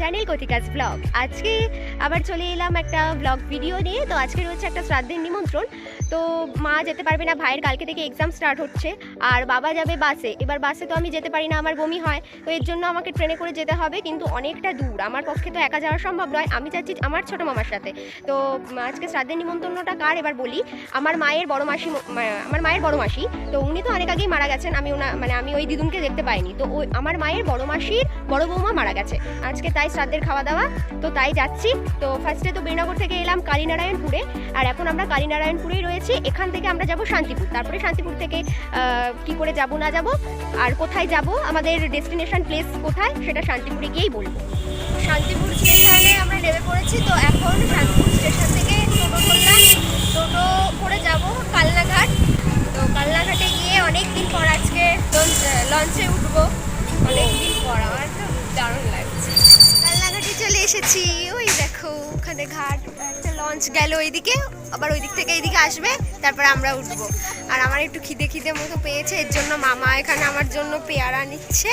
Channel কতিকাস blog আজকে আবার চলে এলাম একটা ব্লগ ভিডিও নিয়ে। তো আজকে রয়েছে একটা শ্রাদ্ধের নিমন্ত্রণ। তো মা যেতে পারবে না, ভাইয়ের কালকে থেকে এক্সাম স্টার্ট হচ্ছে। আর বাবা যাবে বাসে। এবার বাসে তো আমি যেতে পারি না, আমার বমি হয়। তো এর জন্য আমাকে ট্রেনে করে যেতে হবে, কিন্তু অনেকটা দূর। আমার পক্ষে তো একা যাওয়া সম্ভব নয়। আমি চাচ্ছি আমার ছোটো মামার সাথে। তো আজকে শ্রাদ্ধের নিমন্ত্রণটা কার এবার বলি? আমার মায়ের বড় মাসি আমার মায়ের বড় মাসি। তো উনি তো অনেক আগেই মারা গেছেন। আমি ওনা মানে আমি ওই দিদুনকে দেখতে পাইনি। তো ওই, আমার মায়ের বড় মাসির বড় বৌমা মারা গেছে। আজকে তাই শ্রাদ্ধের খাওয়া দাওয়া। তো তাই যাচ্ছি। তো ফার্স্টে তো বীরনগর থেকে এলাম কালীনারায়ণপুরে। আর এখন আমরা কালীনারায়ণপুরেই রয়েছি। এখান থেকে আমরা যাব শান্তিপুর। তারপরে শান্তিপুর থেকে কি করে যাব, না যাব, আর কোথায় যাব, আমাদের ডেস্টিনেশন প্লেস কোথায়, সেটা শান্তিপুরে গিয়েই বলব। শান্তিপুর স্টেশনে আমরা নেমে পড়েছি। তো এখন শান্তিপুর স্টেশন থেকে টোটো ধরলাম। টোটো করে যাব কালনাঘাট। তো কালনাঘাটে গিয়ে অনেক দিন পর আজকে লঞ্চে উঠবো। অনেক দিন পর আমার কালনাঘাটে চলে এসেছি। ওই দেখো, ওখানে ঘাট, একটা লঞ্চ গেল ওইদিকে, আবার ওই দিক থেকে এইদিকে আসবে, তারপর আমরা উঠবো। আর আমার একটু খিদে খিদে মতো পেয়েছে, এর জন্য মামা এখানে আমার জন্য পেয়ারা নিচ্ছে।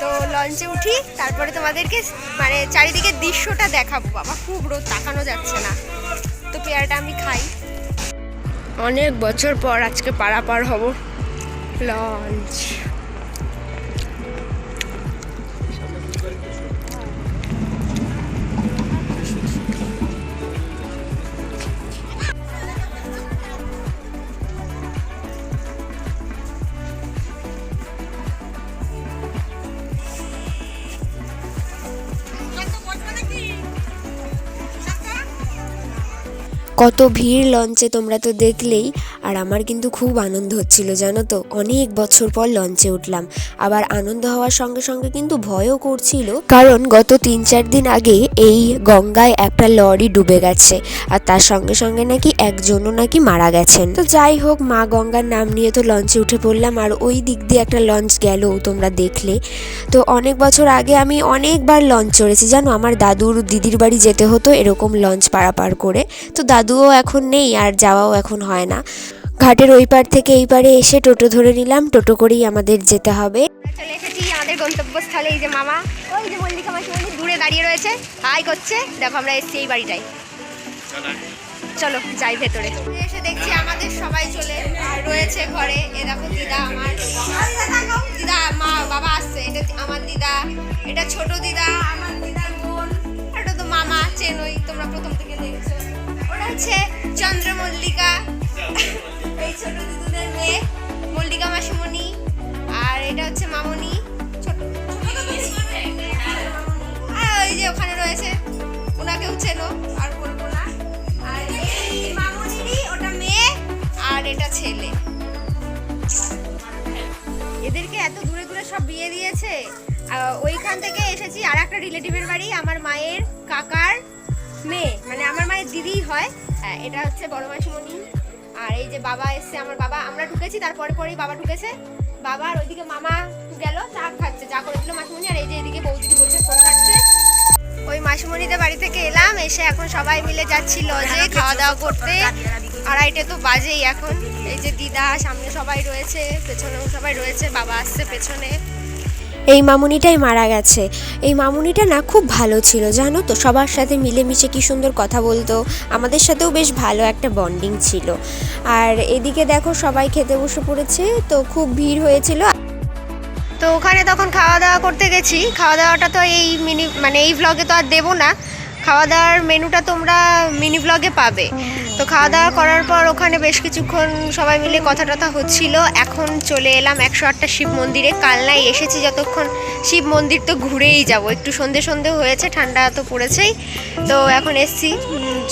তো লঞ্চে উঠি, তারপরে তোমাদেরকে মানে চারিদিকে দৃশ্যটা দেখাবো। বাবা, খুব রোদ, তাকানো যাচ্ছে না। তো পেয়ারাটা আমি খাই। অনেক বছর পর আজকে পারাপার হব। লঞ্চ কত ভিড় লঞ্চে তোমরা তো দেখলেই, আর আমার কিন্তু খুব আনন্দ হচ্ছিল, জানো তো? অনেক বছর পর লঞ্চে উঠলাম। আবার আনন্দ হওয়ার সঙ্গে সঙ্গে কিন্তু ভয়ও করছিল, কারণ গত তিন চার দিন আগে এই গঙ্গায় একটা লরি ডুবে গেছে, আর তার সঙ্গে সঙ্গে নাকি একজনও নাকি মারা গেছেন। তো যাই হোক, মা গঙ্গার নাম নিয়ে তো লঞ্চে উঠে পড়লাম, আর ওই দিক দিয়ে একটা লঞ্চ গেল তোমরা দেখলে। তো অনেক বছর আগে আমি অনেকবার লঞ্চ চড়েছি, জানো? আমার দাদুর দিদির বাড়ি যেতে হতো এরকম লঞ্চ পারাপার করে। তো দাদুও এখন নেই আর যাওয়াও এখন হয় না। ঘাটের ওই পার থেকে এই পারে এসে টোটো ধরে নিলাম, টোটো করেই আমাদের যেতে হবে। চলে এসেছি আমাদের গন্তব্যস্থলে, এই যে মামা। ওই যে মল্লিকা মাসি দূরে দাঁড়িয়ে রয়েছে। হাই করছে। দেখো, আমরা এসছি এই বাড়িটাই চলো, যাই ভেতরে। এসে দেখছি আমাদের সবাই চলে রয়েছে ঘরে। এ দেখো, দিদা আমার। দিদা, মা, বাবা আসছে। এটা আমার দিদা, এটা ছোট দিদা, আমার দিদার বোন। এটা তো মামা, চেনই। তোমরা প্রথম থেকে দেখছ। হচ্ছে চন্দ্রমল্লিকা। এই ছোট দিদুদের মেয়ে, মল্লিকা মাসিমণি। আর এটা হচ্ছে মামনি। আর ওই যে ওখানে রয়েছে, ওনাকেও চেনো, আর বলব না। আর মামনিরই ওটা মেয়ে, আর এটা ছেলে। এদেরকে এত দূরে দূরে সব বিয়ে দিয়েছে। ওইখান থেকে এসেছি আর একটা রিলেটিভের বাড়ি, আমার মায়ের, কাকার। মেয়ে মানে আমার মায়ের দিদি হয়। হ্যাঁ, এটা হচ্ছে বড় মাসিমণি। আর এই যে বাবা এসছে আমার বাবা। আমরা ঢুকেছি তারপরে পরেই বাবা ঢুকেছে। বাবা আর ওইদিকে মামা গেল চা খাচ্ছে চা করেছিল মাসিমণি। আর এই যে এদিকে বৌদিদি বসে ফোন খাচ্ছে ওই মাসিমণিদের বাড়ি থেকে এলাম এসে এখন সবাই মিলে যাচ্ছি লজে খাওয়া দাওয়া করতে। আড়াইটে তো বাজেই এখন। এই যে দিদা সামনে সবাই রয়েছে পেছনেও সবাই রয়েছে বাবা আসছে পেছনে। এই মামুনিটাই মারা গেছে। এই মামুনিটা না খুব ভালো ছিল, জানো তো? সবার সাথে মিলেমিশে কি সুন্দর কথা বলতো? আমাদের সাথেও বেশ ভালো একটা বন্ডিং ছিল। আর এদিকে দেখো সবাই খেতে বসে পড়েছে, তো খুব ভিড় হয়েছিল। তো ওখানে তখন খাওয়া দাওয়া করতে গেছি। খাওয়া দাওয়াটা তো এই মিনি মানে এই ভ্লগে তো আর দেবো না। খাওয়া দাওয়ার মেনুটা তোমরা মিনি ভ্লগে পাবে। তো খাওয়া দাওয়া করার পর ওখানে বেশ কিছুক্ষণ সবাই মিলে কথা টথা হচ্ছিল। এখন চলে এলাম একশো আটটা শিব মন্দিরে। কালনায় এসেছি যতক্ষণ শিব মন্দির তো ঘুরেই যাব। একটু সন্ধে সন্ধে হয়েছে, ঠান্ডা তো পড়েছেই। তো এখন এসছি।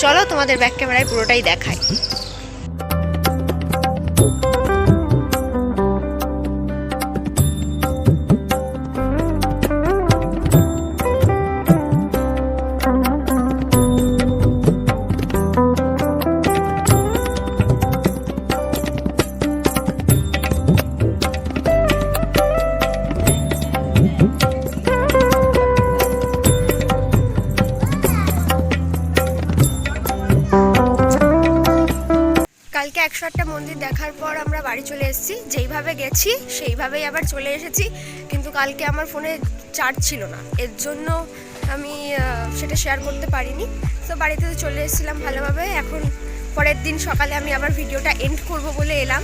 চলো তোমাদের ব্যাক ক্যামেরায় পুরোটাই দেখাই। কালকে একশো আটটা মন্দির দেখার পর আমরা বাড়ি চলে এসেছি। যেইভাবে গেছি, সেইভাবেই আবার চলে এসেছি। কিন্তু কালকে আমার ফোনে চার্জ ছিল না। এর জন্য আমি সেটা শেয়ার করতে পারিনি। তো বাড়িতে তো চলে এসেছিলাম ভালোভাবে। এখন পরের দিন সকালে আমি আবার ভিডিওটা এন্ড করব বলে এলাম।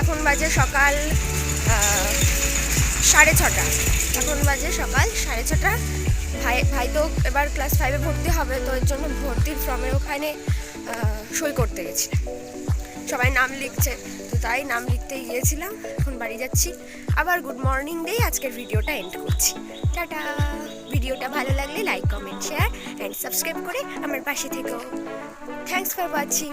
এখন বাজে সকাল সাড়ে ছটা। এখন বাজে সকাল সাড়ে ছটা। ভাই ভাই তো এবার ক্লাস ফাইভে ভর্তি হবে, তো এর জন্য ভর্তির ফর্মের ওখানে সই করতে গেছিলাম সবাই নাম লিখছে। তো তাই নাম লিখতে গিয়েছিলাম, এখন বাড়ি যাচ্ছি। আবার গুড মর্নিং দিয়ে আজকের ভিডিওটা এন্ড করছি। টাটা। ভিডিওটা ভালো লাগলে like comment share and subscribe করে আমার পাশে থেকো। Thanks for watching